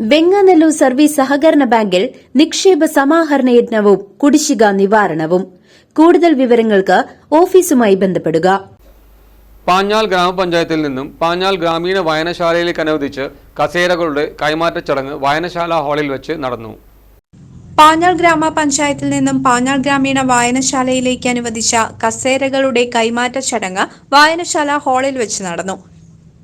Venganallur service സഹകരണ ബാങ്കിൽ നിക്ഷേപ സമാഹരണ യജ്ഞവും കുടിശ്ശിക നിവാരണവും. കൂടുതൽ വിവരങ്ങൾക്ക് ഓഫീസുമായി ബന്ധപ്പെടുക. പാഞ്ഞാൽ ഗ്രാമപഞ്ചായത്തിൽ നിന്നും പാഞ്ഞാൽ ഗ്രാമീണ വായനശാലയിലേക്ക് അനുവദിച്ച് കസേരകളുടെ കൈമാറ്റ ചടങ്ങ് വായനശാല ഹാളിൽ വെച്ച് നടന്നു. പാഞ്ഞാൾ ഗ്രാമപഞ്ചായത്തിൽ നിന്നും പാഞ്ഞാൾ ഗ്രാമീണ വായനശാലയിലേക്ക് അനുവദിച്ച കസേരകളുടെ കൈമാറ്റ ചടങ്ങ് വായനശാല ഹാളിൽ വെച്ച് നടന്നു.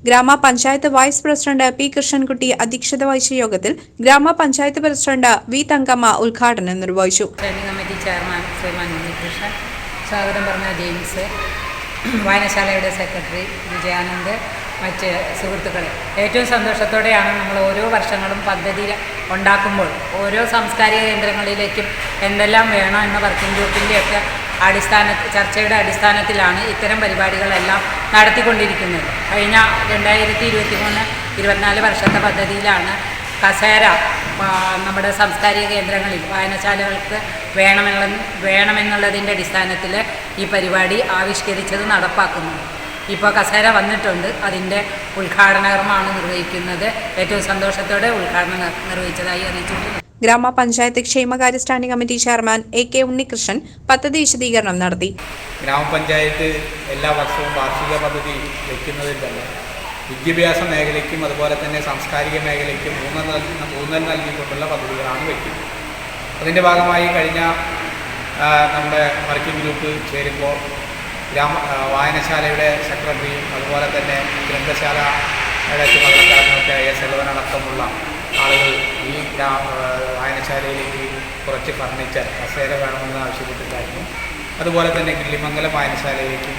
ഗ്രാമപഞ്ചായത്ത് വൈസ് പ്രസിഡന്റ് പി കൃഷ്ണൻകുട്ടി അധ്യക്ഷത വഹിച്ച യോഗത്തിൽ ഗ്രാമപഞ്ചായത്ത് പ്രസിഡന്റ് വി തങ്കമ്മ ഉദ്ഘാടനം നിർവഹിച്ചു. കമ്മിറ്റി ചെയർമാൻ വായനശാലയുടെ സെക്രട്ടറി വിജയാനന്ദ്. മറ്റ് സുഹൃത്തുക്കളെ. ഏറ്റവും സന്തോഷത്തോടെയാണ് നമ്മൾ ഓരോ വർഷങ്ങളും പദ്ധതി ഉണ്ടാക്കുമ്പോൾ ഓരോ സാംസ്കാരിക കേന്ദ്രങ്ങളിലേക്കും എന്തെല്ലാം വേണം എന്ന വർക്കിംഗ് ഗ്രൂപ്പിന്റെയൊക്കെ അടിസ്ഥാന ചർച്ചയുടെ അടിസ്ഥാനത്തിലാണ് ഇത്തരം പരിപാടികളെല്ലാം നടത്തിക്കൊണ്ടിരിക്കുന്നത്. കഴിഞ്ഞ രണ്ടായിരത്തി ഇരുപത്തി മൂന്ന് ഇരുപത്തിനാല് വർഷത്തെ പദ്ധതിയിലാണ് കസേര നമ്മുടെ സാംസ്കാരിക കേന്ദ്രങ്ങളിൽ വായനശാലകൾക്ക് വേണമെന്നുള്ള വേണമെന്നുള്ളതിന്റെ അടിസ്ഥാനത്തിൽ ഈ പരിപാടി ആവിഷ്കരിച്ചത് നടപ്പാക്കുന്നു ഇപ്പോൾ കസേര വന്നിട്ടുണ്ട്. അതിന്റെ ഉദ്ഘാടനകർമാണ് നിർവഹിക്കുന്നത്. ഏറ്റവും സന്തോഷത്തോടെ ഉദ്ഘാടനം നിർവഹിച്ചതായി അറിയിച്ചിട്ടുണ്ട്. ഗ്രാമപഞ്ചായത്ത് ക്ഷേമകാര്യ standing committee chairman A K Unnikrishnan പദ്ധതി വിശദീകരണം നടത്തി. ഗ്രാമപഞ്ചായത്ത് എല്ലാ വർഷവും വാർഷിക പദ്ധതി വയ്ക്കുന്നതിൽ തന്നെ വിദ്യാഭ്യാസ മേഖലയ്ക്കും അതുപോലെ തന്നെ സാംസ്കാരിക മേഖലയ്ക്കും ഊന്നൽ നൽകി ഊന്നൽ നൽകിക്കൊണ്ടുള്ള പദ്ധതികളാണ് വയ്ക്കുന്നത് അതിന്റെ ഭാഗമായി കഴിഞ്ഞ നമ്മുടെ വർക്കിംഗ് ഗ്രൂപ്പ് ചേരുമ്പോൾ ഗ്രാമ വായനശാലയുടെ സെക്രട്ടറിയും അതുപോലെ തന്നെ ഗ്രന്ഥശാലയുടെ ചുമതലക്കാരനൊക്കെ എസ് എൽവൻ അടക്കമുള്ള ആളുകൾ ഈ ഗ്രാ വായനശാലയിലേക്ക് കുറച്ച് ഫർണിച്ചർ കസേര വേണമെന്ന് ആവശ്യപ്പെട്ടിട്ടായിരുന്നു. അതുപോലെ തന്നെ കിള്ളിമംഗലം വായനശാലയിലേക്കും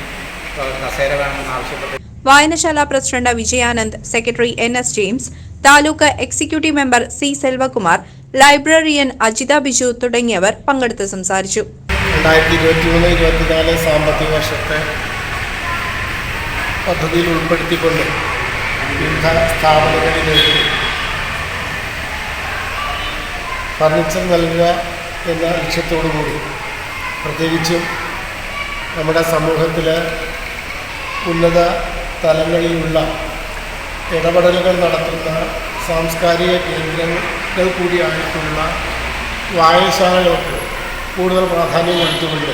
കസേര വേണമെന്ന് ആവശ്യപ്പെട്ട് വായനശാല president Vijayanand secretary N S James taluk executive member C Selvakumar librarian Ajitha Biju തുടങ്ങിയവർ പങ്കെടുത്ത് സംസാരിച്ചു. രണ്ടായിരത്തി ഇരുപത്തി മൂന്ന് ഇരുപത്തിനാല് സാമ്പത്തിക വർഷത്തെ പദ്ധതിയിൽ ഉൾപ്പെടുത്തിക്കൊണ്ട് വിവിധ സ്ഥാപനങ്ങളിലേക്ക് ഫർണിച്ചർ നൽകുക എന്ന ലക്ഷ്യത്തോടു കൂടി. പ്രത്യേകിച്ചും നമ്മുടെ സമൂഹത്തിൽ ഉന്നത തലങ്ങളിലുള്ള ഇടപെടലുകൾ നടത്തുന്ന സാംസ്കാരിക കേന്ദ്രങ്ങൾ കൂടിയായിട്ടുള്ള വായനശാലകൾക്ക് കൂടുതൽ പ്രാധാന്യം കൊടുത്തുകൊണ്ട്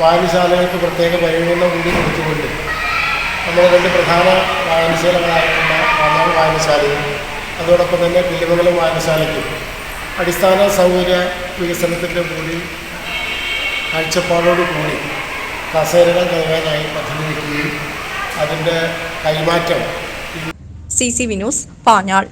വായനശാലകൾക്ക് പ്രത്യേക പരിഗണന കൂടി കൊടുത്തുകൊണ്ട് നമ്മുടെ രണ്ട് പ്രധാന വായനശാലകളായിട്ടുള്ള വായനശാലയും അതോടൊപ്പം തന്നെ കില്ലിമംഗലം വായനശാലയ്ക്കും അടിസ്ഥാന സൗകര്യ വികസനത്തിന്റെ കൂടി കാഴ്ചപ്പാടോട് കൂടി കസേരകൾ നൽകാനായി പദ്ധതി വയ്ക്കുകയും അതിന്റെ കൈമാറ്റം സി സി വിനോസ് പാഞ്ഞാൾ.